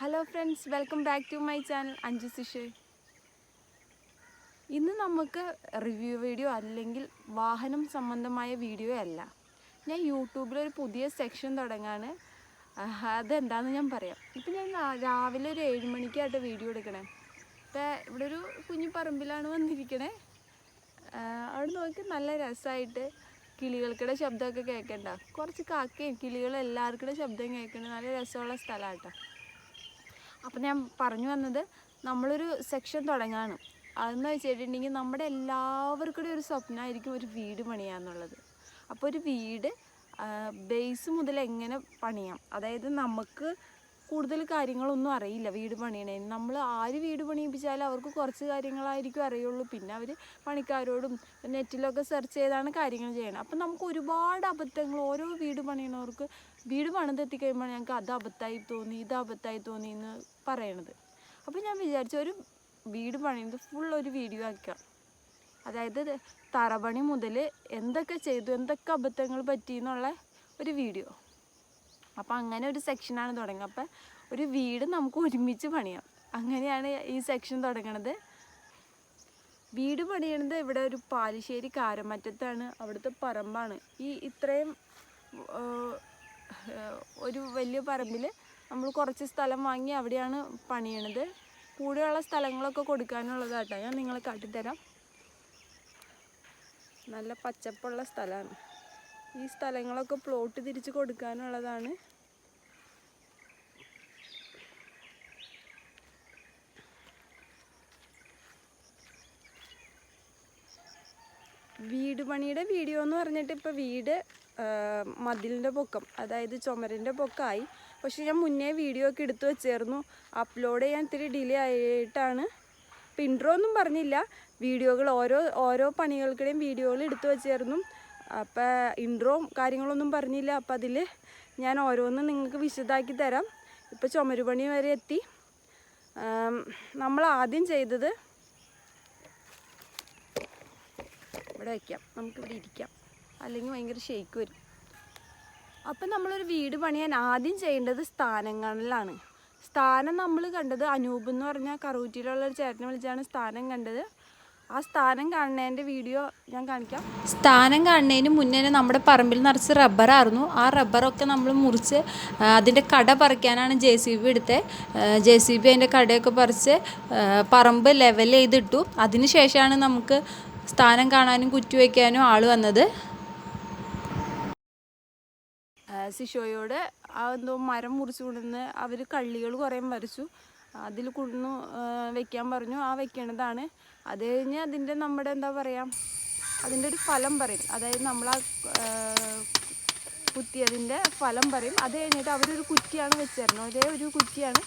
Hello friends welcome back to my channel അഞ്ചു സിഷ് ഇന്ന് നമുക്ക് റിവ്യൂ വീഡിയോ അല്ലെങ്കിൽ വാഹനം സംബന്ധമായ വീഡിയോ അല്ല. ഞാൻ യൂട്യൂബിൽ ഒരു പുതിയ സെക്ഷൻ തുടങ്ങാണ്. അതെന്താണെന്ന് ഞാൻ പറയാം. ഇപ്പം ഞാൻ രാവിലെ ഒരു ഏഴ് മണിക്കായിട്ട് വീഡിയോ എടുക്കണേ. ഇപ്പം ഇവിടെ ഒരു കുഞ്ഞു പറമ്പിലാണ് വന്നിരിക്കണേ. അവിടെ നോക്കി നല്ല രസമായിട്ട് കിളികൾക്കിടെ ശബ്ദമൊക്കെ കേൾക്കണ്ട കുറച്ച് കാക്കയും കിളികളും എല്ലാവർക്കും ശബ്ദം കേൾക്കണ നല്ല രസമുള്ള സ്ഥലമാണ് കേട്ടോ അപ്പം ഞാൻ പറഞ്ഞു വന്നത് നമ്മളൊരു സെക്ഷൻ തുടങ്ങാണ്. അതെന്ന് വെച്ചിട്ടുണ്ടെങ്കിൽ നമ്മുടെ എല്ലാവർക്കും ഒരു സ്വപ്നമായിരിക്കും ഒരു വീട് പണിയാന്നുള്ളത് അപ്പോൾ ഒരു വീട് ബേസ് മുതൽ എങ്ങനെ പണിയാം? അതായത് നമുക്ക് കൂടുതൽ കാര്യങ്ങളൊന്നും അറിയില്ല വീട് പണിയണേന്. നമ്മൾ ആര് വീട് പണിയിപ്പിച്ചാലും അവർക്ക് കുറച്ച് കാര്യങ്ങളായിരിക്കും അറിയുള്ളൂ. പിന്നെ അവർ പണിക്കാരോടും നെറ്റിലൊക്കെ സെർച്ച് ചെയ്താണ് കാര്യങ്ങൾ ചെയ്യണം അപ്പം നമുക്ക് ഒരുപാട് അബദ്ധങ്ങൾ ഓരോ വീട് പണിയണവർക്ക് വീട് പണിതെത്തിക്കഴിയുമ്പോൾ ഞങ്ങൾക്ക് അത് അബദ്ധമായി തോന്നി ഇത് അബദ്ധമായി തോന്നി എന്ന് പറയണത്. അപ്പോൾ ഞാൻ വിചാരിച്ചു ഒരു വീട് പണിയുന്നത് ഫുൾ ഒരു വീഡിയോ ആക്കാം അതായത് തറപണി മുതൽ എന്തൊക്കെ ചെയ്തു എന്തൊക്കെ അബദ്ധങ്ങൾ പറ്റി എന്നുള്ള ഒരു വീഡിയോ അപ്പോൾ അങ്ങനെ ഒരു സെക്ഷനാണ് തുടങ്ങുക. അപ്പം ഒരു വീട് നമുക്ക് ഒരുമിച്ച് പണിയാം. അങ്ങനെയാണ് ഈ സെക്ഷൻ തുടങ്ങണത്. വീട് പണിയണത് ഇവിടെ ഒരു പാലിശ്ശേരി കാരമറ്റത്താണ് അവിടുത്തെ പറമ്പാണ്. ഈ ഇത്രയും ഒരു വലിയ പറമ്പിൽ നമ്മൾ കുറച്ച് സ്ഥലം വാങ്ങി അവിടെയാണ് പണിയണത്. കൂടെയുള്ള സ്ഥലങ്ങളൊക്കെ കൊടുക്കാനുള്ളതാട്ടോ. ഞാൻ നിങ്ങളെ കാട്ടിത്തരാം. നല്ല പച്ചപ്പുള്ള സ്ഥലമാണ്. ഈ സ്ഥലങ്ങളൊക്കെ പ്ലോട്ട് തിരിച്ച് കൊടുക്കാനുള്ളതാണ്. വീട് പണിയുടെ വീഡിയോ എന്ന് പറഞ്ഞിട്ട് ഇപ്പോൾ വീട് മതിലിന്റെ പൊക്കം അതായത് ചുമരിന്റെ പൊക്കമായി പക്ഷേ ഞാൻ മുന്നേ വീഡിയോ ഒക്കെ എടുത്തു വെച്ചായിരുന്നു. അപ്ലോഡ് ചെയ്യാൻ ഇത്തിരി ഡിലേ ആയിട്ടാണ്. പിൻട്രോ ഒന്നും പറഞ്ഞില്ല. വീഡിയോകൾ ഓരോ ഓരോ പണികൾക്കിടെയും വീഡിയോകൾ എടുത്തു വെച്ചായിരുന്നു. അപ്പോൾ ഇൻട്രോ കാര്യങ്ങളൊന്നും പറഞ്ഞില്ല. അപ്പം അതിൽ ഞാൻ ഓരോന്നും നിങ്ങൾക്ക് വിശദമാക്കി തരാം. ഇപ്പോൾ ചുമരുപണി വരെ എത്തി. നമ്മൾ ആദ്യം ചെയ്തത് ഇവിടെ വയ്ക്കാം നമുക്കിവിടെ ഇരിക്കാം. അല്ലെങ്കിൽ ഭയങ്കര ഷെയ്ക്ക് വരും. അപ്പം നമ്മളൊരു വീട് പണിയാൻ ആദ്യം ചെയ്യേണ്ടത് സ്ഥാനങ്ങളിലാണ്. സ്ഥാനം നമ്മൾ കണ്ടത് അനൂപ് എന്ന് പറഞ്ഞ കറൂറ്റിയിലുള്ള ഒരു ചേട്ടനെ വിളിച്ചാണ് സ്ഥാനം കണ്ടത്. ആ സ്ഥാനം കാണുന്നതിന്റെ വീഡിയോ ഞാൻ കാണിക്കാം. സ്ഥാനം കാണുന്നതിന് മുന്നേ നമ്മുടെ പറമ്പിൽ നിറച്ച് റബ്ബറായിരുന്നു ആ റബ്ബറൊക്കെ നമ്മൾ മുറിച്ച് അതിന്റെ കട പറിക്കാനാണ് ജെ സി ബി എടുത്തത് ജെ സി ബി അതിന്റെ കടയൊക്കെ പറിച്ച് പറമ്പ് ലെവൽ ചെയ്തിട്ടു. അതിന് ശേഷമാണ് നമുക്ക് സ്ഥാനം കാണാനും കുറ്റി വയ്ക്കാനും ആൾ വന്നത്. സിഷോയോട് എന്തോ മരം മുറിച്ചു കൊണ്ടുവന്ന് അവർ കള്ളികൾ കുറേ വരച്ചു അതിൽ കൊണ്ടു വെക്കാൻ പറഞ്ഞു. ആ വെക്കണതാണ് അത് കഴിഞ്ഞ് അതിന്റെ നമ്മുടെ എന്താ പറയുക അതിന്റെ ഒരു ഫലം പറയും. അതായത് നമ്മൾ ആ കുത്തിയതിന്റെ ഫലം പറയും. അത് കഴിഞ്ഞിട്ട് അവരൊരു കുറ്റിയാണ് വെച്ച് ഇതേ ഒരേ ഒരു കുറ്റിയാണ്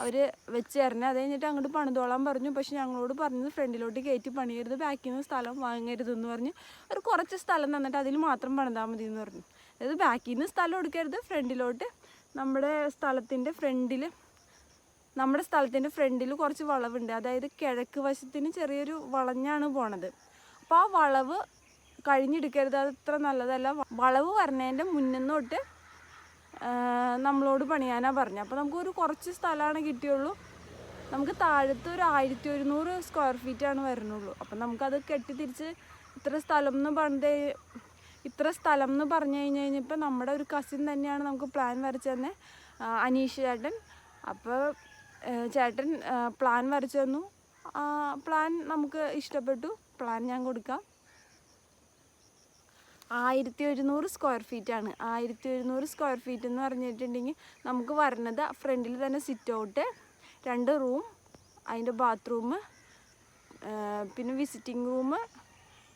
അവർ വെച്ച് തരണേ അത് കഴിഞ്ഞിട്ട് അങ്ങോട്ട് പണിതോളാൻ പറഞ്ഞു. പക്ഷെ ഞങ്ങളോട് പറഞ്ഞത് ഫ്രണ്ടിലോട്ട് കയറ്റി പണിയരുത് ബാക്കിൽ നിന്ന് സ്ഥലം വാങ്ങരുതെന്ന് പറഞ്ഞ്. ഒരു കുറച്ച് സ്ഥലം തന്നിട്ട് അതിൽ മാത്രം പണിതാൽ മതി എന്ന് പറഞ്ഞു. അതായത് ബാക്കിൽ നിന്ന് സ്ഥലം എടുക്കരുത്. ഫ്രണ്ടിലോട്ട് നമ്മുടെ സ്ഥലത്തിന്റെ ഫ്രണ്ടിൽ നമ്മുടെ സ്ഥലത്തിന്റെ ഫ്രണ്ടിൽ കുറച്ച് വളവുണ്ട്. അതായത് കിഴക്ക് വശത്തിന് ചെറിയൊരു വളഞ്ഞാണ് പോണത്. അപ്പോൾ ആ വളവ് കഴിഞ്ഞെടുക്കരുത്. അത് അത്ര നല്ലതല്ല. വളവ് വരണേന്റെ തൊട്ട് നമ്മളോട് പണിയാനാണ് പറഞ്ഞത് അപ്പോൾ നമുക്കൊരു കുറച്ച് സ്ഥലമാണ് കിട്ടിയുള്ളൂ. നമുക്ക് താഴത്ത് ഒരു ആയിരത്തി ഒരുന്നൂറ് സ്ക്വയർ ഫീറ്റാണ് വരുന്നുള്ളൂ. അപ്പം നമുക്കത് കെട്ടി തിരിച്ച് ഇത്ര സ്ഥലം എന്ന് പറഞ്ഞത് ഇത്ര സ്ഥലം എന്ന് പറഞ്ഞു കഴിഞ്ഞ് കഴിഞ്ഞപ്പോൾ നമ്മുടെ ഒരു കസിൻ തന്നെയാണ് നമുക്ക് പ്ലാൻ വരച്ച് തന്നെ. അനീഷ് ചേട്ടൻ. അപ്പോൾ ചേട്ടൻ പ്ലാൻ വരച്ചു തന്നു. പ്ലാൻ നമുക്ക് ഇഷ്ടപ്പെട്ടു. പ്ലാൻ ഞാൻ കൊടുക്കാം. ആയിരത്തി ഒരുന്നൂറ് സ്ക്വയർ ഫീറ്റ് ആണ്. ആയിരത്തി ഒരുന്നൂറ് സ്ക്വയർ ഫീറ്റ് എന്ന് പറഞ്ഞിട്ടുണ്ടെങ്കിൽ നമുക്ക് വരണത് ഫ്രണ്ടിൽ തന്നെ സിറ്റ് ഔട്ട് രണ്ട് റൂം അതിന്റെ ബാത്റൂം പിന്നെ വിസിറ്റിംഗ് റൂം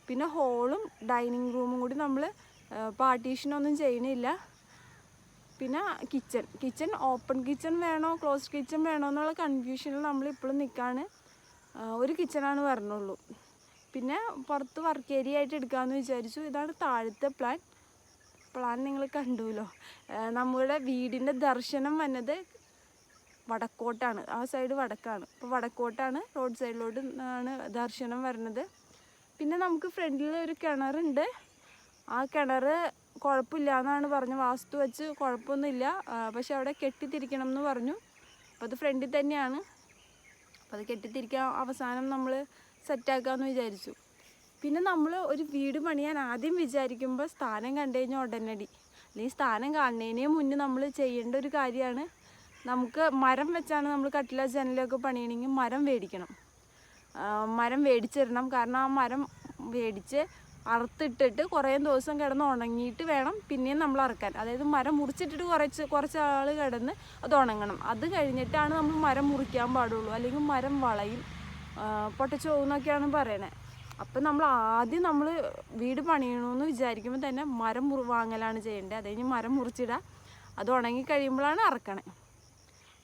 പിന്നെ ഹോളും ഡൈനിങ് റൂമും കൂടി നമ്മൾ പാർട്ടീഷനൊന്നും ചെയ്യണില്ല പിന്നെ കിച്ചൺ. കിച്ചൺ ഓപ്പൺ കിച്ചൺ വേണോ ക്ലോസ്ഡ് കിച്ചൺ വേണോ എന്നുള്ള കൺഫ്യൂഷനിൽ നമ്മൾ ഇപ്പോഴും നിൽക്കാണ് ഒരു കിച്ചണാണ് വരണുള്ളൂ പിന്നെ പുറത്ത് വർക്ക് ഏരിയ ആയിട്ട് എടുക്കാമെന്ന് വിചാരിച്ചു. ഇതാണ് താഴത്തെ പ്ലാൻ. പ്ലാൻ നിങ്ങൾ കണ്ടുവല്ലോ നമ്മുടെ വീടിന്റെ ദർശനം വന്നത് വടക്കോട്ടാണ്. ആ സൈഡ് വടക്കാണ്. അപ്പോൾ വടക്കോട്ടാണ് റോഡ് സൈഡിലോട്ട് ആണ് ദർശനം വരുന്നത്. പിന്നെ നമുക്ക് ഫ്രണ്ടിൽ ഒരു കിണറുണ്ട്. ആ കിണർ കുഴപ്പമില്ല എന്നാണ് പറഞ്ഞു വാസ്തു വെച്ച് കുഴപ്പമൊന്നുമില്ല. പക്ഷെ അവിടെ കെട്ടിത്തിരിക്കണം എന്ന് പറഞ്ഞു. അപ്പോൾ അത് ഫ്രണ്ടിൽ തന്നെയാണ്. അപ്പോൾ അത് കെട്ടിത്തിരിക്കാൻ അവസാനം നമ്മൾ സെറ്റാക്കാമെന്ന് വിചാരിച്ചു. പിന്നെ നമ്മൾ ഒരു വീട് പണിയാൻ ആദ്യം വിചാരിക്കുമ്പോൾ സ്ഥാനം കണ്ടു കഴിഞ്ഞാൽ ഉടനടി. അല്ലെങ്കിൽ സ്ഥാനം കാണുന്നതിന് മുന്നേ നമ്മൾ ചെയ്യേണ്ട ഒരു കാര്യമാണ്. നമുക്ക് മരം വെച്ചാണ് നമ്മൾ കട്ടില ജനലൊക്കെ പണിയണമെങ്കിൽ മരം മേടിക്കണം. മരം വേടിച്ചിരണം കാരണം ആ മരം മേടിച്ച് അറുത്തിട്ടിട്ട് കുറേ ദിവസം കിടന്ന് ഉണങ്ങിയിട്ട് വേണം പിന്നെയും നമ്മൾ അറുക്കാൻ. അതായത് മരം മുറിച്ചിട്ടിട്ട് കുറച്ച് കുറച്ച് ആൾ കിടന്ന് അത് ഉണങ്ങണം. അത് കഴിഞ്ഞിട്ടാണ് നമ്മൾ മരം മുറിക്കാൻ പാടുള്ളൂ. അല്ലെങ്കിൽ മരം വളയും പൊട്ടച്ചു പോകുന്നൊക്കെയാണ് പറയണേ. അപ്പം നമ്മൾ ആദ്യം നമ്മൾ വീട് പണിയണമെന്ന് വിചാരിക്കുമ്പോൾ തന്നെ മരം മുറി വാങ്ങലാണ് ചെയ്യേണ്ടത്. അത് കഴിഞ്ഞ് മരം മുറിച്ചിടുക. അത് ഉണങ്ങി കഴിയുമ്പോഴാണ് അറക്കണേ.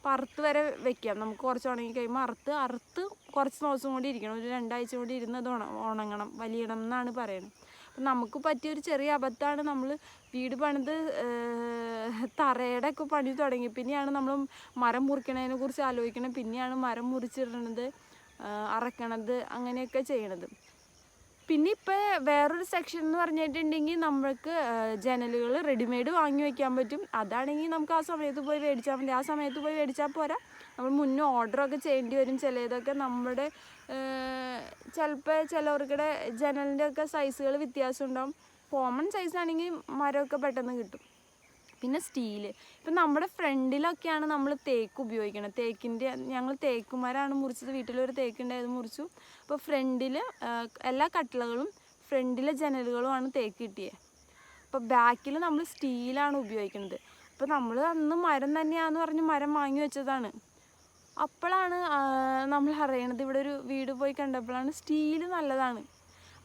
അപ്പം അറുത്ത് വരെ വെക്കാം. നമുക്ക് കുറച്ച് ഉണങ്ങി കഴിയുമ്പോൾ അറുത്ത് അറുത്ത് കുറച്ച് ദിവസം കൂടി ഇരിക്കണം. ഒരു രണ്ടാഴ്ച കൂടി ഇരുന്നത് ഉണങ്ങണം. വലിയണം എന്നാണ് പറയുന്നത്. അപ്പം നമുക്ക് പറ്റിയൊരു ചെറിയ അബദ്ധമാണ് നമ്മൾ വീട് പണിത് തറയുടെ ഒക്കെ പണി തുടങ്ങി. പിന്നെയാണ് നമ്മൾ മരം മുറിക്കണതിനെ കുറിച്ച് ആലോചിക്കണം പിന്നെയാണ് മരം മുറിച്ചിടണത് അറക്കണത് അങ്ങനെയൊക്കെ ചെയ്യണത്. പിന്നെ ഇപ്പോൾ വേറൊരു സെക്ഷൻ എന്ന് പറഞ്ഞിട്ടുണ്ടെങ്കിൽ നമ്മൾക്ക് ജനലുകൾ റെഡിമെയ്ഡ് വാങ്ങി വയ്ക്കാൻ പറ്റും. അതാണെങ്കിൽ നമുക്ക് ആ സമയത്ത് പോയി മേടിച്ചാൽ മതി. ആ സമയത്ത് പോയി മേടിച്ചാൽ പോരാ. നമ്മൾ മുന്നേ ഓർഡറൊക്കെ ചെയ്യേണ്ടി വരും. ചിലതൊക്കെ നമ്മുടെ ചിലപ്പോൾ ചിലവർക്കിടെ ജനലിന്റെ ഒക്കെ സൈസുകൾ വ്യത്യാസം ഉണ്ടാവും. കോമൺ സൈസ് ആണെങ്കിൽ മരമൊക്കെ പെട്ടെന്ന് കിട്ടും. പിന്നെ സ്റ്റീൽ. ഇപ്പം നമ്മുടെ ഫ്രണ്ടിലൊക്കെയാണ് നമ്മൾ തേക്ക് ഉപയോഗിക്കുന്നത് തേക്കിന്റെ ഞങ്ങൾ തേക്കുമാരാണ് മുറിച്ചത്. വീട്ടിലൊരു തേക്കുണ്ടായത് മുറിച്ചു. അപ്പോൾ ഫ്രണ്ടിൽ എല്ലാ കട്ടിലകളും ഫ്രണ്ടിലെ ജനലുകളുമാണ് തേക്ക് കിട്ടിയത് അപ്പോൾ ബാക്കിൽ നമ്മൾ സ്റ്റീലാണ് ഉപയോഗിക്കുന്നത് അപ്പോൾ നമ്മൾ അന്ന് മരം തന്നെയാന്ന് പറഞ്ഞ് മരം വാങ്ങി വെച്ചതാണ്. അപ്പോഴാണ് നമ്മൾ അറിയണത്. ഇവിടെ ഒരു വീട് പോയി കണ്ടപ്പോഴാണ് സ്റ്റീൽ നല്ലതാണ്.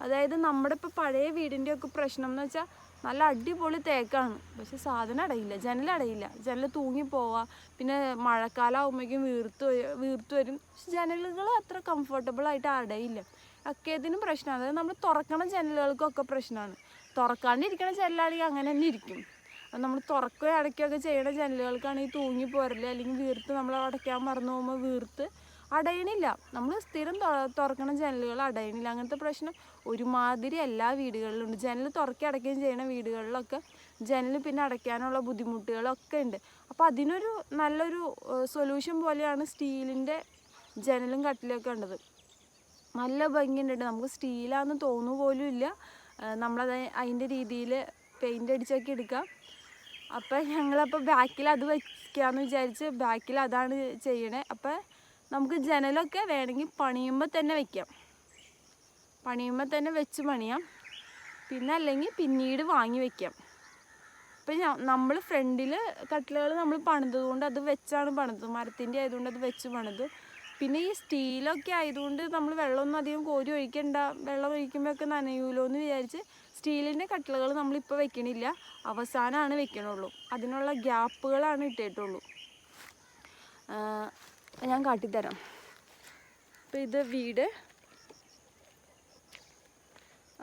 അതായത് നമ്മുടെ ഇപ്പോൾ പഴയ വീടിന്റെയൊക്കെ പ്രശ്നം എന്ന് വെച്ചാൽ നല്ല അടിപൊളി തേക്കാണ്. പക്ഷെ സാധനം അടയില്ല ജനൽ അടയില്ല. ജനൽ തൂങ്ങി പോവാ. പിന്നെ മഴക്കാലാവുമ്പോഴേക്കും വീർത്ത് വീർത്ത് വരും. പക്ഷെ ജനലുകൾ അത്ര കംഫർട്ടബിൾ ആയിട്ട് അടയില്ല. ഒക്കേതിനും പ്രശ്നമാണ് അതായത് നമ്മൾ തുറക്കണ ജനലുകൾക്കൊക്കെ പ്രശ്നമാണ്. തുറക്കാണ്ടിരിക്കണ ജനലാണെങ്കിൽ അങ്ങനെ തന്നെ ഇരിക്കും. അത് നമ്മൾ തുറക്കുകയോ അടയ്ക്കുകയൊക്കെ ചെയ്യണ ജനലുകൾക്കാണ് ഈ തൂങ്ങി പോരൽ അല്ലെങ്കിൽ വീർത്ത് നമ്മൾ അടയ്ക്കാൻ മറന്നു പോകുമ്പോൾ വീർത്ത് അടയണില്ല. നമ്മൾ സ്ഥിരം തുറക്കണ ജനലുകൾ അടയണില്ല. അങ്ങനത്തെ പ്രശ്നം ഒരുമാതിരി എല്ലാ വീടുകളിലുണ്ട്. ജനൽ തുറക്കി അടയ്ക്കുകയും ചെയ്യണ വീടുകളിലൊക്കെ ജനൽ പിന്നെ അടയ്ക്കാനുള്ള ബുദ്ധിമുട്ടുകളൊക്കെ ഉണ്ട്. അപ്പോൾ അതിനൊരു നല്ലൊരു സൊല്യൂഷൻ പോലെയാണ് സ്റ്റീലിന്റെ ജനലും കട്ടിലൊക്കെ ഉണ്ടത് നല്ല ഭംഗിയുണ്ട്. നമുക്ക് സ്റ്റീലാന്ന് തോന്നു പോലും ഇല്ല. നമ്മളത് അതിന്റെ രീതിയിൽ പെയിന്റ് അടിച്ചൊക്കെ എടുക്കാം. അപ്പം ഞങ്ങളപ്പോൾ ബാക്കിൽ അത് വയ്ക്കാമെന്ന് വിചാരിച്ച് ബാക്കിൽ അതാണ് ചെയ്യണേ. അപ്പം നമുക്ക് ജനലൊക്കെ വേണമെങ്കിൽ പണിയുമ്പോൾ തന്നെ വയ്ക്കാം പണിയുമ്പോൾ തന്നെ വെച്ച് പണിയാം. പിന്നെ അല്ലെങ്കിൽ പിന്നീട് വാങ്ങി വയ്ക്കാം ഇപ്പം നമ്മൾ ഫ്രണ്ടിൽ കട്ടിലുകൾ നമ്മൾ പണിതത് കൊണ്ട് അത് വെച്ചാണ് പണിത് മരത്തിന്റെ ആയതുകൊണ്ട് അത് വെച്ച് പണിത്. പിന്നെ ഈ സ്റ്റീലൊക്കെ ആയതുകൊണ്ട് നമ്മൾ വെള്ളമൊന്നും അധികം കോരി ഒഴിക്കണ്ട. വെള്ളം ഒഴിക്കുമ്പോഴൊക്കെ നനയൂലോ എന്ന് വിചാരിച്ച് സ്റ്റീലിന്റെ കട്ടിലുകൾ നമ്മളിപ്പോൾ വെക്കണില്ല. അവസാനമാണ് വെക്കണുള്ളൂ. അതിനുള്ള ഗ്യാപ്പുകളാണ് ഇട്ടിട്ടുള്ളൂ. ഞാൻ കാട്ടിത്തരാം. അപ്പം ഇത് വീട്.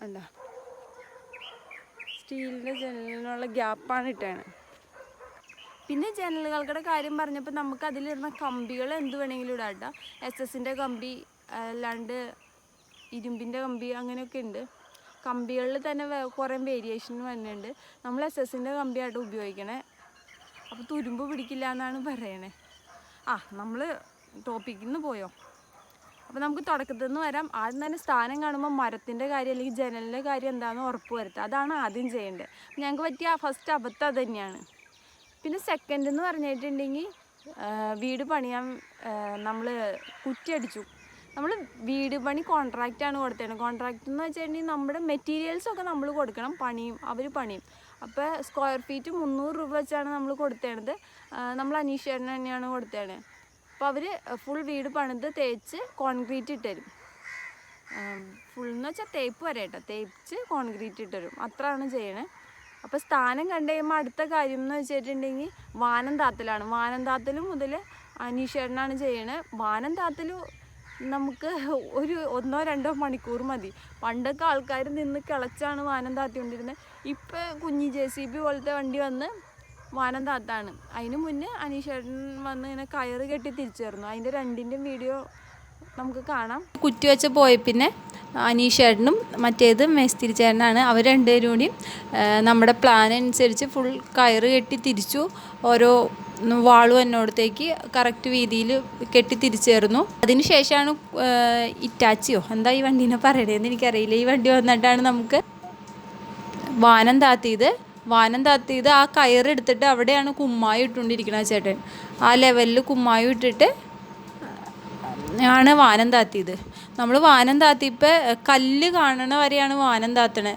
അല്ല സ്റ്റീലിന്റെ ജനലിനുള്ള ഗ്യാപ്പാണ് ഇട്ടാണ് പിന്നെ ജനലുകളുടെ കാര്യം പറഞ്ഞപ്പോൾ നമുക്ക് അതിലിരുന്ന കമ്പികൾ എന്ത് വേണമെങ്കിലും ഇടാം കേട്ടോ. എസ് എസിന്റെ കമ്പി അല്ലാണ്ട് ഇരുമ്പിന്റെ കമ്പി അങ്ങനെയൊക്കെ ഉണ്ട്. കമ്പികളിൽ തന്നെ കുറേ വേരിയേഷൻ വരുന്നുണ്ട് നമ്മൾ എസ് എസിന്റെ കമ്പിയായിട്ട് ഉപയോഗിക്കണേ. അപ്പോൾ തുരുമ്പ് പിടിക്കില്ല എന്നാണ് പറയണേ. ആ നമ്മൾ ടോപ്പിക്കിൽ നിന്ന് പോയോ? അപ്പോൾ നമുക്ക് തുടക്കത്തിൽ നിന്ന് വരാം. ആദ്യം തന്നെ സ്ഥാനം കാണുമ്പോൾ മരത്തിന്റെ കാര്യം അല്ലെങ്കിൽ ജനലിന്റെ കാര്യം എന്താണെന്ന് ഉറപ്പ് വരുത്തുക. അതാണ് ആദ്യം ചെയ്യേണ്ടത്. ഞങ്ങൾക്ക് പറ്റിയ ഫസ്റ്റ് അബദ്ധം അത് തന്നെയാണ് പിന്നെ സെക്കൻഡ് എന്ന് പറഞ്ഞിട്ടുണ്ടെങ്കിൽ വീട് പണിയാൻ നമ്മൾ കുറ്റിയടിച്ചു. നമ്മൾ വീട് പണി കോൺട്രാക്റ്റാണ് കൊടുത്തേണ്ടത് കോൺട്രാക്റ്റ് എന്ന് വെച്ചിട്ടുണ്ടെങ്കിൽ നമ്മുടെ മെറ്റീരിയൽസ് ഒക്കെ നമ്മൾ കൊടുക്കണം പണിയും അവർ പണിയും. അപ്പോൾ സ്ക്വയർ ഫീറ്റ് മുന്നൂറ് രൂപ വെച്ചാണ് നമ്മൾ കൊടുത്തേണത് നമ്മൾ അനീഷേട്ടന് തന്നെയാണ് കൊടുത്തേണത് അപ്പോൾ അവർ ഫുൾ വീട് പണിത് തേച്ച് കോൺക്രീറ്റ് ഇട്ടുതരും ഫുൾ എന്ന് വെച്ചാൽ തേപ്പ് വരെ കേട്ടോ തേച്ച് കോൺക്രീറ്റ് ഇട്ടുതരും അത്രയാണ് ചെയ്യണേ. അപ്പോൾ സ്ഥാനം കണ്ടു കഴിയുമ്പോൾ അടുത്ത കാര്യം എന്ന് വെച്ചിട്ടുണ്ടെങ്കിൽ വാനം താത്തലാണ്. വാനം താത്തലും മുതൽ അനീഷേട്ടനാണ് ചെയ്യണത് വാനം താത്തൽ നമുക്ക് ഒരു ഒന്നോ രണ്ടോ മണിക്കൂർ മതി. പണ്ടൊക്കെ ആൾക്കാർ നിന്ന് കിളച്ചാണ് വാനം താത്തിക്കൊണ്ടിരുന്നത് ഇപ്പം കുഞ്ഞി ജെ സി ബി പോലത്തെ വണ്ടി വന്ന് വാനം താത്താണ്. അതിന് മുന്നേ അനീഷേട്ടൻ വന്ന് ഇങ്ങനെ കയറ് കെട്ടി തിരിച്ചു തരുന്നു അതിന്റെ രണ്ടിന്റെയും വീഡിയോ നമുക്ക് കാണാം. കുറ്റി വെച്ച് പോയി പിന്നെ അനീഷേട്ടനും മറ്റേത് മേസ്തിരി ചേട്ടനാണ് അവർ രണ്ടുപേരും കൂടി നമ്മുടെ പ്ലാൻ അനുസരിച്ച് ഫുൾ കയറ് കെട്ടി തിരിച്ചു. ഓരോ വാളും എന്നോടത്തേക്ക് കറക്റ്റ് വീതിയിൽ കെട്ടി തിരിച്ചേർന്നു അതിനുശേഷമാണ് ഇറ്റാച്ചിയോ എന്താ ഈ വണ്ടീനെ പറയണേന്ന് എനിക്കറിയില്ല. ഈ വണ്ടി വന്നിട്ടാണ് നമുക്ക് വാനം താത്തിയത്. വാനം താത്തിയത് ആ കയറെടുത്തിട്ട് അവിടെയാണ് കുമ്മായി ഇട്ടുകൊണ്ടിരിക്കുന്നത് ചേട്ടൻ. ആ ലെവലിൽ കുമ്മായി ഇട്ടിട്ട് ആണ് വാനം താത്തിയത്. നമ്മൾ വാനം താത്തിയപ്പോൾ കല്ല് കാണണ വരെയാണ് വാനം താത്തണേ.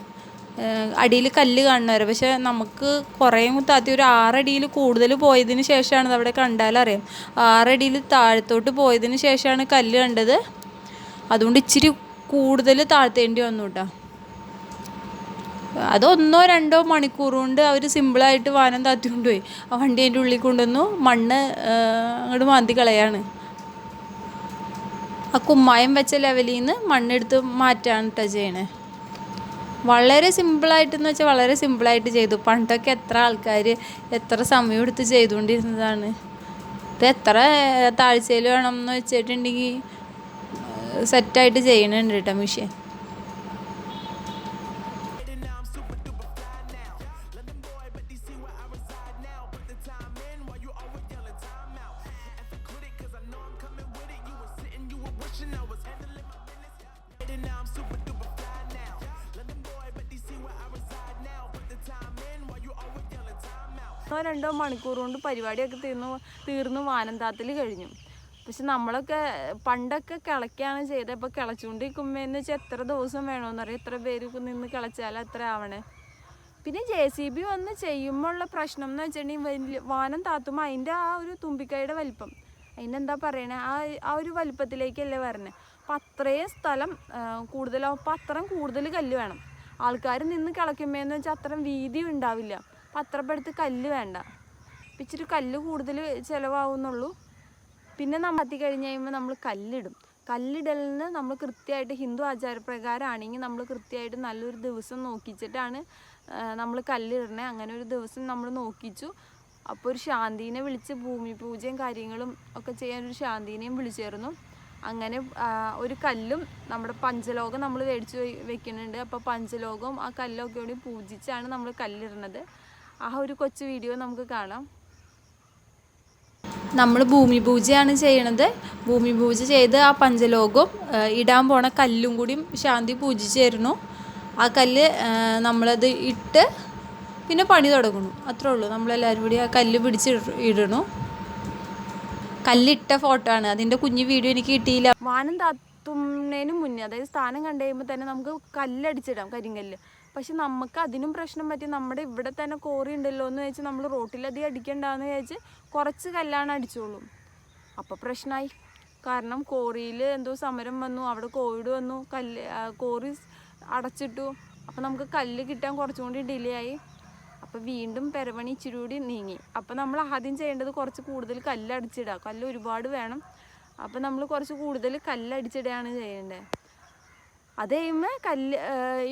അടിയിൽ കല്ല് കാണുന്നവരെ. പക്ഷെ നമുക്ക് കുറേ താത്തി ഒരു ആറടിയിൽ കൂടുതൽ പോയതിന് ശേഷമാണ് അവിടെ കണ്ടാലറിയാം ആറടിയിൽ താഴത്തോട്ട് പോയതിന് ശേഷമാണ് കല്ല് കണ്ടത്. അതുകൊണ്ട് ഇച്ചിരി കൂടുതൽ താഴ്ത്തേണ്ടി വന്നു കേട്ടോ. അത് ഒന്നോ രണ്ടോ മണിക്കൂർ കൊണ്ട് അവർ സിമ്പിളായിട്ട് വാനം താത്തി കൊണ്ടുപോയി ആ വണ്ടി അതിന്റെ ഉള്ളിൽ കൊണ്ടുവന്നു. മണ്ണ് അങ്ങോട്ട് മാന്തി കളയാണ്. ആ കുമ്മായം വെച്ച ലെവലിൽ നിന്ന് മണ്ണെടുത്ത് മാറ്റാണ് കേട്ടോ ചെയ്യണേ. വളരെ സിമ്പിളായിട്ടെന്ന് വെച്ചാൽ വളരെ സിമ്പിളായിട്ട് ചെയ്തു. പണ്ടൊക്കെ എത്ര ആൾക്കാർ എത്ര സമയം എടുത്ത് ചെയ്തുകൊണ്ടിരുന്നതാണ്. ഇത് എത്ര താഴ്ചയിൽ വേണം എന്ന് വെച്ചിട്ടുണ്ടെങ്കിൽ സെറ്റായിട്ട് ചെയ്യണുണ്ട് കേട്ടോ മിഷ്യൻ രണ്ടോ മണിക്കൂർ കൊണ്ട് പരിപാടിയൊക്കെ തീർന്നു തീർന്നു വാനന്താത്തിൽ കഴിഞ്ഞു. പക്ഷെ നമ്മളൊക്കെ പണ്ടൊക്കെ കിളയ്ക്കാണ് ചെയ്തത്. ഇപ്പോൾ കിളച്ചുകൊണ്ടിരിക്കുമ്പോൾ എന്ന് വെച്ചാൽ എത്ര ദിവസം വേണമെന്നറിയാം എത്ര പേര് നിന്ന് കിളച്ചാൽ എത്ര ആവണേ. പിന്നെ ജെ സി ബി വന്ന് ചെയ്യുമ്പോൾ ഉള്ള പ്രശ്നം എന്ന് വെച്ചിട്ടുണ്ടെങ്കിൽ വലിയ വാനം താത്തുമ്പോൾ അതിന്റെ ആ ഒരു തുമ്പിക്കൈയുടെ വലിപ്പം. അതിനെന്താ പറയണേ? ആ ആ ഒരു വലിപ്പത്തിലേക്കല്ലേ വരണേ. അപ്പം അത്രയും സ്ഥലം കൂടുതലാവും അപ്പം അത്രയും കൂടുതൽ കല്ല് വേണം. ആൾക്കാർ നിന്ന് കിളയ്ക്കുമ്പോൾ എന്ന് വെച്ചാൽ അത്രയും വീതി ഉണ്ടാവില്ല. അപ്പം അത്ര പെടുത്ത് കല്ല് വേണ്ട. ഇച്ചിരി കല്ല് കൂടുതൽ ചിലവാകുന്നുള്ളൂ പിന്നെ നമ്മൾ എത്തി കഴിഞ്ഞ് കഴിയുമ്പോൾ നമ്മൾ കല്ലിടും. കല്ലിടലിന് നമ്മൾ കൃത്യമായിട്ട് ഹിന്ദു ആചാരപ്രകാരമാണെങ്കിൽ നമ്മൾ കൃത്യമായിട്ട് നല്ലൊരു ദിവസം നോക്കിച്ചിട്ടാണ് നമ്മൾ കല്ലിടണേ. അങ്ങനെ ഒരു ദിവസം നമ്മൾ നോക്കിച്ചു. അപ്പോൾ ഒരു ശാന്തിനെ വിളിച്ച് ഭൂമി പൂജയും കാര്യങ്ങളും ഒക്കെ ചെയ്യാൻ ഒരു ശാന്തിനെയും വിളിച്ചേർന്നു. അങ്ങനെ ഒരു കല്ലും നമ്മുടെ പഞ്ചലോകം നമ്മൾ മേടിച്ച് വെക്കുന്നുണ്ട്. അപ്പോൾ പഞ്ചലോകവും ആ കല്ലൊക്കെ കൂടി പൂജിച്ചാണ് നമ്മൾ കല്ലിടുന്നത് ആ ഒരു കൊച്ചു വീഡിയോ നമുക്ക് കാണാം. നമ്മൾ ഭൂമി പൂജയാണ് ചെയ്യണത്. ഭൂമി പൂജ ചെയ്ത് ആ പഞ്ചലോകവും ഇടാൻ പോണ കല്ലും കൂടിയും ശാന്തി പൂജിച്ചിരുന്നു. ആ കല്ല് നമ്മളത് ഇട്ട് പിന്നെ പണി തുടങ്ങുന്നു. അത്രേ ഉള്ളൂ. നമ്മളെല്ലാവരും കൂടി ആ കല്ല് പിടിച്ച് ഇട- ഇടണു. കല്ലിട്ട ഫോട്ടോ ആണ്. അതിന്റെ കുഞ്ഞു വീഡിയോ എനിക്ക് കിട്ടിയില്ല. വാനം താത്തുന്നതിന് മുന്നേ അതായത് സ്ഥാനം കണ്ടു കഴിയുമ്പോൾ തന്നെ നമുക്ക് കല്ലടിച്ചിടാം കരിങ്കല്ല്. പക്ഷെ നമുക്ക് അതിനും പ്രശ്നം പറ്റി. നമ്മുടെ ഇവിടെ തന്നെ കോറി ഉണ്ടല്ലോ എന്ന് വെച്ച് നമ്മൾ റോട്ടിലധികം അടിക്കണ്ടെന്ന് വിചാരിച്ച് കുറച്ച് കല്ലാണ് അടിച്ചോളും. അപ്പോൾ പ്രശ്നമായി കാരണം കോറിയിൽ എന്തോ സമരം വന്നു അവിടെ കോവിഡ് വന്നു കല്ല് കോറി അടച്ചിട്ടു. അപ്പോൾ നമുക്ക് കല്ല് കിട്ടാൻ കുറച്ചും കൂടി ഡിലേ ആയി. അപ്പോൾ വീണ്ടും പെരവണി ഇച്ചിരി കൂടി നീങ്ങി. അപ്പോൾ നമ്മൾ ആദ്യം ചെയ്യേണ്ടത് കുറച്ച് കൂടുതൽ കല്ല് അടിച്ചിടുക കല്ല് ഒരുപാട് വേണം. അപ്പോൾ നമ്മൾ കുറച്ച് കൂടുതൽ കല്ല് അടിച്ചിടുകയാണ് ചെയ്യേണ്ടത്. അത് കഴിയുമ്പോൾ കല്ല്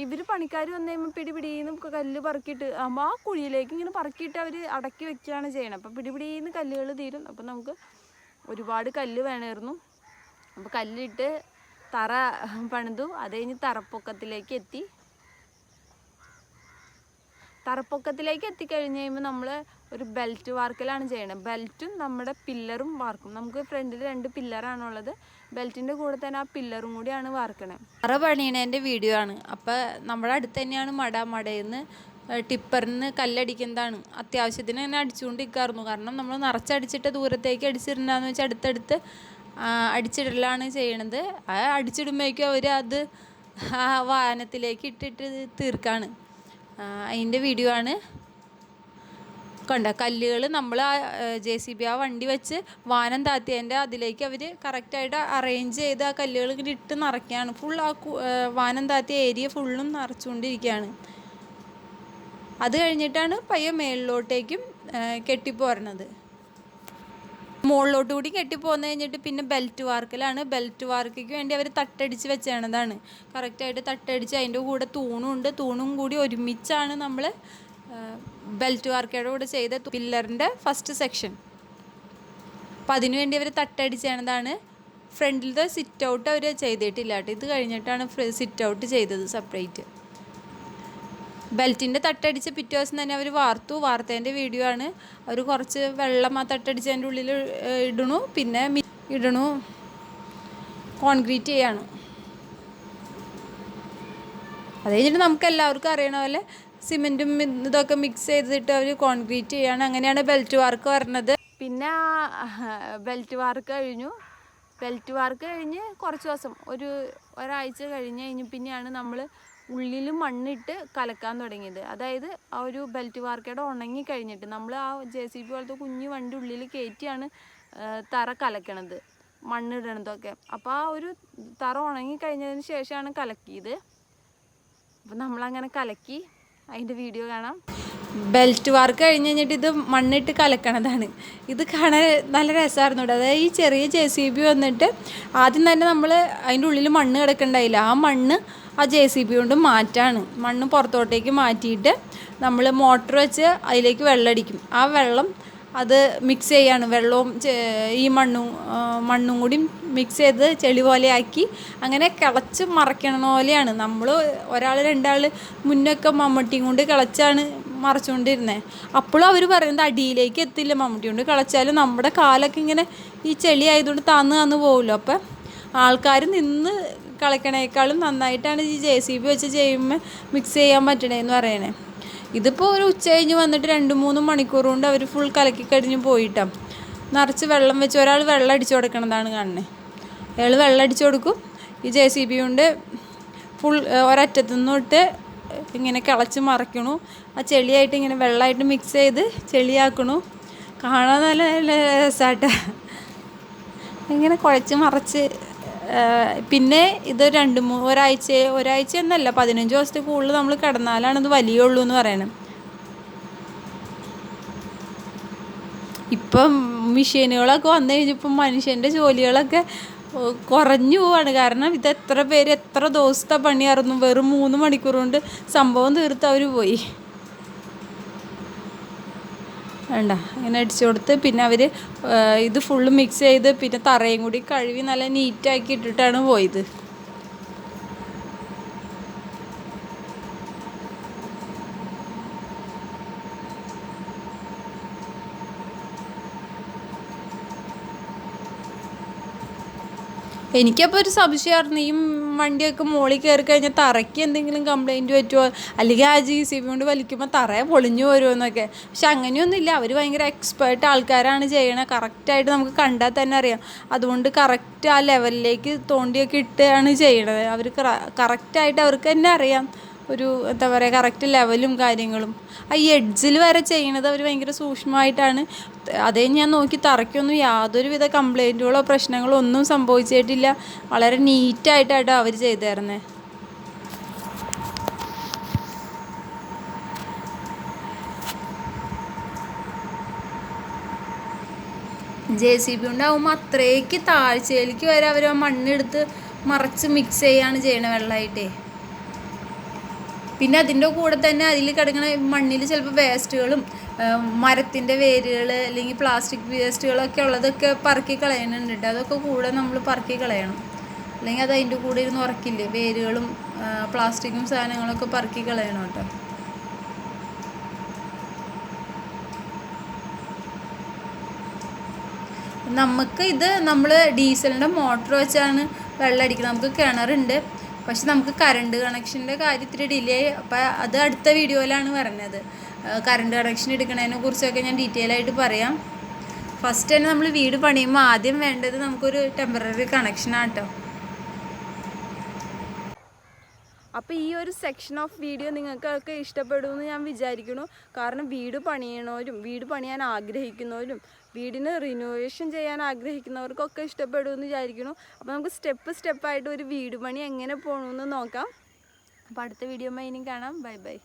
ഇവർ പണിക്കാർ വന്നു കഴിയുമ്പോൾ പിടി പിടിന്ന് കല്ല് പറക്കിയിട്ട് ആകുമ്പോൾ ആ കുഴിയിലേക്ക് ഇങ്ങനെ പറക്കിയിട്ട് അവർ അടക്കി വെക്കുകയാണ് ചെയ്യണത്. അപ്പോൾ പിടി പിടിന്ന് കല്ലുകൾ തീരും. അപ്പോൾ നമുക്ക് ഒരുപാട് കല്ല് വേണമായിരുന്നു. അപ്പോൾ കല്ലിട്ട് തറ പണിതു. അത് കഴിഞ്ഞ് തറപ്പൊക്കത്തിലേക്ക് എത്തി. തറപ്പൊക്കത്തിലേക്ക് എത്തിക്കഴിഞ്ഞ് കഴിയുമ്പോൾ നമ്മൾ ഒരു ബെൽറ്റ് വാർക്കലാണ് ചെയ്യണത് ബെൽറ്റും നമ്മുടെ പില്ലറും വാർക്കും. നമുക്ക് ഫ്രണ്ടിൽ രണ്ട് പില്ലറാണുള്ളത് ബെൽറ്റിന്റെ കൂടെ തന്നെ ആ പില്ലറും കൂടിയാണ് വാർക്കണേ. അറ പണിയണേന്റെ വീഡിയോ ആണ്. അപ്പോൾ നമ്മുടെ അടുത്ത് തന്നെയാണ് മട മടയെന്ന് ടിപ്പറിന് കല്ലടിക്കുന്നതാണ്. അത്യാവശ്യത്തിന് തന്നെ അടിച്ചുകൊണ്ടിരിക്കായിരുന്നു കാരണം നമ്മൾ നിറച്ചടിച്ചിട്ട് ദൂരത്തേക്ക് അടിച്ചിട്ടുണ്ടാന്ന് വെച്ചാൽ അടുത്തടുത്ത് അടിച്ചിടലാണ് ചെയ്യണത്. ആ അടിച്ചിടുമ്പോഴേക്കും അവർ അത് ആ വാഹനത്തിലേക്ക് ഇട്ടിട്ട് തീർക്കാണ്. അതിന്റെ വീഡിയോ ആണ്. കണ്ട? കല്ലുകൾ നമ്മൾ ആ ജെ സി ബി ആ വണ്ടി വെച്ച് വാനം താത്തിയതിന്റെ അതിലേക്ക് അവർ കറക്റ്റായിട്ട് അറേഞ്ച് ചെയ്ത് ആ കല്ലുകൾ ഇങ്ങനെ ഇട്ട് നിറയ്ക്കുകയാണ്. ഫുൾ ആ വാനം താത്തിയ ഏരിയ ഫുള്ളും നിറച്ചുകൊണ്ടിരിക്കുകയാണ്. അത് കഴിഞ്ഞിട്ടാണ് പയ്യ മേളിലോട്ടേക്കും കെട്ടിപ്പോരണത് മുകളിലോട്ട് കൂടി കെട്ടിപ്പോന്ന് കഴിഞ്ഞിട്ട് പിന്നെ ബെൽറ്റ് വാർക്കലാണ്. ബെൽറ്റ് വാർക്കയ്ക്ക് വേണ്ടി അവർ തട്ടടിച്ച് വെച്ചേണതാണ്. കറക്റ്റായിട്ട് തട്ടടിച്ച് അതിന്റെ കൂടെ തൂണുണ്ട് തൂണും കൂടി ഒരുമിച്ചാണ് നമ്മൾ ബെൽറ്റ് വാർക്കയുടെ കൂടെ ചെയ്ത പില്ലറിന്റെ ഫസ്റ്റ് സെക്ഷൻ അപ്പം അതിനുവേണ്ടി അവർ തട്ടടിച്ചതാണ് ഫ്രണ്ടിലത്തെ സിറ്റ് ഔട്ട് അവർ ചെയ്തിട്ടില്ല കേട്ടോ. ഇത് കഴിഞ്ഞിട്ടാണ് സിറ്റ് ഔട്ട് ചെയ്തത് സെപ്പറേറ്റ് ബെൽറ്റിന്റെ തട്ടടിച്ച പിറ്റേ ദിവസം തന്നെ അവർ വാർത്തു. വാർത്തേന്റെ വീഡിയോ ആണ്. അവർ കുറച്ച് വെള്ളം ആ തട്ടടിച്ചതിന്റെ ഉള്ളിൽ ഇടണു. പിന്നെ ഇടണു. കോൺക്രീറ്റ് ചെയ്യാണ്. അത് കഴിഞ്ഞിട്ട് നമുക്ക് എല്ലാവർക്കും അറിയണ പോലെ സിമെന്റും ഇതൊക്കെ മിക്സ് ചെയ്തിട്ട് അവർ കോൺക്രീറ്റ് ചെയ്യാണ്. അങ്ങനെയാണ് ബെൽറ്റ് വർക്ക് വരുന്നത് പിന്നെ ബെൽറ്റ് വർക്ക് കഴിഞ്ഞു. ബെൽറ്റ് വർക്ക് കഴിഞ്ഞ് കുറച്ച് ദിവസം ഒരു ഒരാഴ്ച കഴിഞ്ഞ് കഴിഞ്ഞ് പിന്നെയാണ് നമ്മൾ ഉള്ളിൽ മണ്ണിട്ട് കലക്കാൻ തുടങ്ങിയത്. അതായത് ആ ഒരു ബെൽറ്റ് വാർക്കയുടെ ഉണങ്ങി കഴിഞ്ഞിട്ട് നമ്മൾ ആ ജെ സി ബി പോലത്തെ കുഞ്ഞു വണ്ടി ഉള്ളിൽ കയറ്റിയാണ് തറ കലക്കണത്. മണ്ണിടണതൊക്കെ. അപ്പോൾ ആ ഒരു തറ ഉണങ്ങി കഴിഞ്ഞതിന് ശേഷമാണ് കലക്കിയത്. അപ്പം നമ്മളങ്ങനെ കലക്കി അതിന്റെ വീഡിയോ കാണാം. ബെൽറ്റ് വർക്ക് കഴിഞ്ഞ് കഴിഞ്ഞിട്ട് ഇത് മണ്ണിട്ട് കലക്കണതാണ്. ഇത് കാണാൻ നല്ല രസമായിരുന്നു കേട്ടോ അതായത് ഈ ചെറിയ ജെ സി ബി വന്നിട്ട് ആദ്യം തന്നെ നമ്മൾ അതിന്റെ ഉള്ളിൽ മണ്ണ് കിടക്കണ്ടായില്ല. ആ മണ്ണ് ആ ജെ സി ബി കൊണ്ട് മാറ്റാണ്. മണ്ണ് പുറത്തോട്ടേക്ക് മാറ്റിയിട്ട് നമ്മൾ മോട്ടർ വെച്ച് അതിലേക്ക് വെള്ളം അടിക്കും ആ വെള്ളം അത് മിക്സ് ചെയ്യാണ്. വെള്ളവും ഈ മണ്ണും മണ്ണും കൂടി മിക്സ് ചെയ്ത് ചെളി പോലെയാക്കി അങ്ങനെ കിളച്ച് മറയ്ക്കണ പോലെയാണ്. നമ്മൾ ഒരാൾ രണ്ടാൾ മുന്നൊക്കെ മമ്മട്ടിയും കൊണ്ട് കിളച്ചാണ് മറച്ചുകൊണ്ടിരുന്നത് അപ്പോഴും അവർ പറയുന്നത് അടിയിലേക്ക് എത്തില്ല മമ്മട്ടി കൊണ്ട് കിളച്ചാലും നമ്മുടെ കാലൊക്കെ ഇങ്ങനെ ഈ ചെളി ആയതുകൊണ്ട് താന്ന് താന്ന് പോകുമല്ലോ അപ്പം ആൾക്കാർ നിന്ന് കളിക്കണേക്കാളും നന്നായിട്ടാണ് ഈ ജെ സി ബി വെച്ച് ചെയ്യുമ്പോൾ മിക്സ് ചെയ്യാൻ പറ്റണേന്ന് പറയണേ. ഇതിപ്പോൾ ഒരു ഉച്ച കഴിഞ്ഞ് വന്നിട്ട് രണ്ട് മൂന്ന് മണിക്കൂർ കൊണ്ട് അവർ ഫുൾ കലക്കി കഴിഞ്ഞ് പോയിട്ടാം. നിറച്ച് വെള്ളം വെച്ച് ഒരാൾ വെള്ളം അടിച്ചു കൊടുക്കണതാണ് കാണുന്നത് അയാൾ വെള്ളം അടിച്ചു കൊടുക്കും. ഈ ജെ സി ബി കൊണ്ട് ഫുൾ ഒരറ്റത്തു നിന്നിട്ട് ഇങ്ങനെ കിളച്ച് മറിക്കണു. ആ ചെളിയായിട്ട് ഇങ്ങനെ വെള്ളമായിട്ട് മിക്സ് ചെയ്ത് ചെളിയാക്കണു. കാണാൻ നല്ല നല്ല ഇങ്ങനെ കുഴച്ച് മറച്ച് പിന്നെ ഇത് രണ്ട് മൂ ഒരാഴ്ച ഒരാഴ്ച എന്നല്ല പതിനഞ്ച് ദിവസത്തെ കൂടുതൽ നമ്മൾ കിടന്നാലാണ് ഇത് വലിയുള്ളൂ എന്ന് പറയണം. ഇപ്പം മെഷീനുകളൊക്കെ വന്നു കഴിഞ്ഞപ്പോൾ മനുഷ്യന്റെ ജോലികളൊക്കെ കുറഞ്ഞു പോവാണ്. കാരണം ഇത് എത്ര പേര് എത്ര ദിവസത്തെ പണിയായിരുന്നു? വെറും മൂന്ന് മണിക്കൂർ കൊണ്ട് സംഭവം തീർത്ത് അവർ പോയി. വേണ്ട ഇങ്ങനെ അടിച്ചു കൊടുത്ത് പിന്നെ അവർ ഇത് ഫുള്ള് മിക്സ് ചെയ്ത് പിന്നെ തറയും കൂടി കഴുകി നല്ല നീറ്റാക്കി ഇട്ടിട്ടാണ് പോയത്. എനിക്കപ്പോൾ ഒരു സംശയമായിരുന്നു ഈ വണ്ടിയൊക്കെ മുകളിൽ കയറി കഴിഞ്ഞാൽ തറയ്ക്ക് എന്തെങ്കിലും കംപ്ലൈന്റ് പറ്റുമോ അല്ലെങ്കിൽ ആ ജി സി ബി കൊണ്ട് വലിക്കുമ്പോൾ തറയെ പൊളിഞ്ഞു വരുമോ എന്നൊക്കെ പക്ഷെ അങ്ങനെയൊന്നുമില്ല. അവർ ഭയങ്കര എക്സ്പേർട്ട് ആൾക്കാരാണ് ചെയ്യണത് കറക്റ്റായിട്ട് നമുക്ക് കണ്ടാൽ തന്നെ അറിയാം. അതുകൊണ്ട് കറക്റ്റ് ആ ലെവലിലേക്ക് തോണ്ടിയൊക്കെ ഇട്ടാണ് ചെയ്യണത്. അവർ കറക്റ്റായിട്ട് അവർക്ക് തന്നെ അറിയാം. ഒരു എന്താ പറയുക കറക്റ്റ് ലെവലും കാര്യങ്ങളും. ആ ഈ എഡ്ജിൽ വരെ ചെയ്യണത് അവർ ഭയങ്കര സൂക്ഷ്മമായിട്ടാണ്. അതേ ഞാൻ നോക്കി തറയ്ക്കൊന്നും യാതൊരുവിധ കംപ്ലൈന്റുകളോ പ്രശ്നങ്ങളോ ഒന്നും സംഭവിച്ചിട്ടില്ല. വളരെ നീറ്റായിട്ടാണ് അവർ ചെയ്തേരുന്നത് ജെ സി ബി ഉണ്ടാവുമ്പോൾ അത്രയ്ക്ക് താഴ്ചയിലേക്ക് വരെ അവർ ആ മണ്ണെടുത്ത് മറച്ച് മിക്സ് ചെയ്യാണ് ചെയ്യണത് വെള്ളമായിട്ടേ പിന്നെ അതിന്റെ കൂടെ തന്നെ അതിൽ കിടക്കുന്ന മണ്ണിൽ ചിലപ്പോൾ വേസ്റ്റുകളും മരത്തിന്റെ വേരുകൾ അല്ലെങ്കിൽ പ്ലാസ്റ്റിക് വേസ്റ്റുകളൊക്കെ ഉള്ളതൊക്കെ പറക്കി കളയണുണ്ട് അതൊക്കെ കൂടെ നമ്മൾ പറക്കി കളയണം. അല്ലെങ്കിൽ അത് അതിന്റെ കൂടെ ഇരുന്ന് ഉറക്കില്ലേ? വേരുകളും പ്ലാസ്റ്റിക്കും സാധനങ്ങളൊക്കെ പറക്കി കളയണം കേട്ടോ. നമുക്ക് ഇത് നമ്മൾ ഡീസലിന്റെ മോട്ടർ വെച്ചാണ് വെള്ളം അടിക്കുന്നത്. നമുക്ക് കിണറുണ്ട്. പക്ഷെ നമുക്ക് കറണ്ട് കണക്ഷന്റെ കാര്യത്തിൽ ഡിലേ അപ്പം അത് അടുത്ത വീഡിയോയിലാണ് പറഞ്ഞത്. കറണ്ട് കണക്ഷൻ എടുക്കുന്നതിനെ കുറിച്ചൊക്കെ ഞാൻ ഡീറ്റെയിൽ ആയിട്ട് പറയാം. ഫസ്റ്റ് തന്നെ നമ്മൾ വീട് പണിയുമ്പോൾ ആദ്യം വേണ്ടത് നമുക്കൊരു ടെമ്പററി കണക്ഷനാണ് കേട്ടോ അപ്പോൾ ഈ ഒരു സെക്ഷൻ ഓഫ് വീഡിയോ നിങ്ങൾക്കൊക്കെ ഇഷ്ടപ്പെടുമെന്ന് ഞാൻ വിചാരിക്കുന്നു. കാരണം വീട് പണിയണവരും വീട് പണിയാൻ ആഗ്രഹിക്കുന്നവരും വീടിന് റിനോവേഷൻ ചെയ്യാൻ ആഗ്രഹിക്കുന്നവർക്കൊക്കെ ഇഷ്ടപ്പെടുമെന്ന് വിചാരിക്കുന്നു. അപ്പോൾ നമുക്ക് സ്റ്റെപ്പ് സ്റ്റെപ്പായിട്ട് ഒരു വീട് പണി എങ്ങനെ പോകണമെന്ന് നോക്കാം. അപ്പോൾ അടുത്ത വീഡിയോ ഇനിയും കാണാം. Bye bye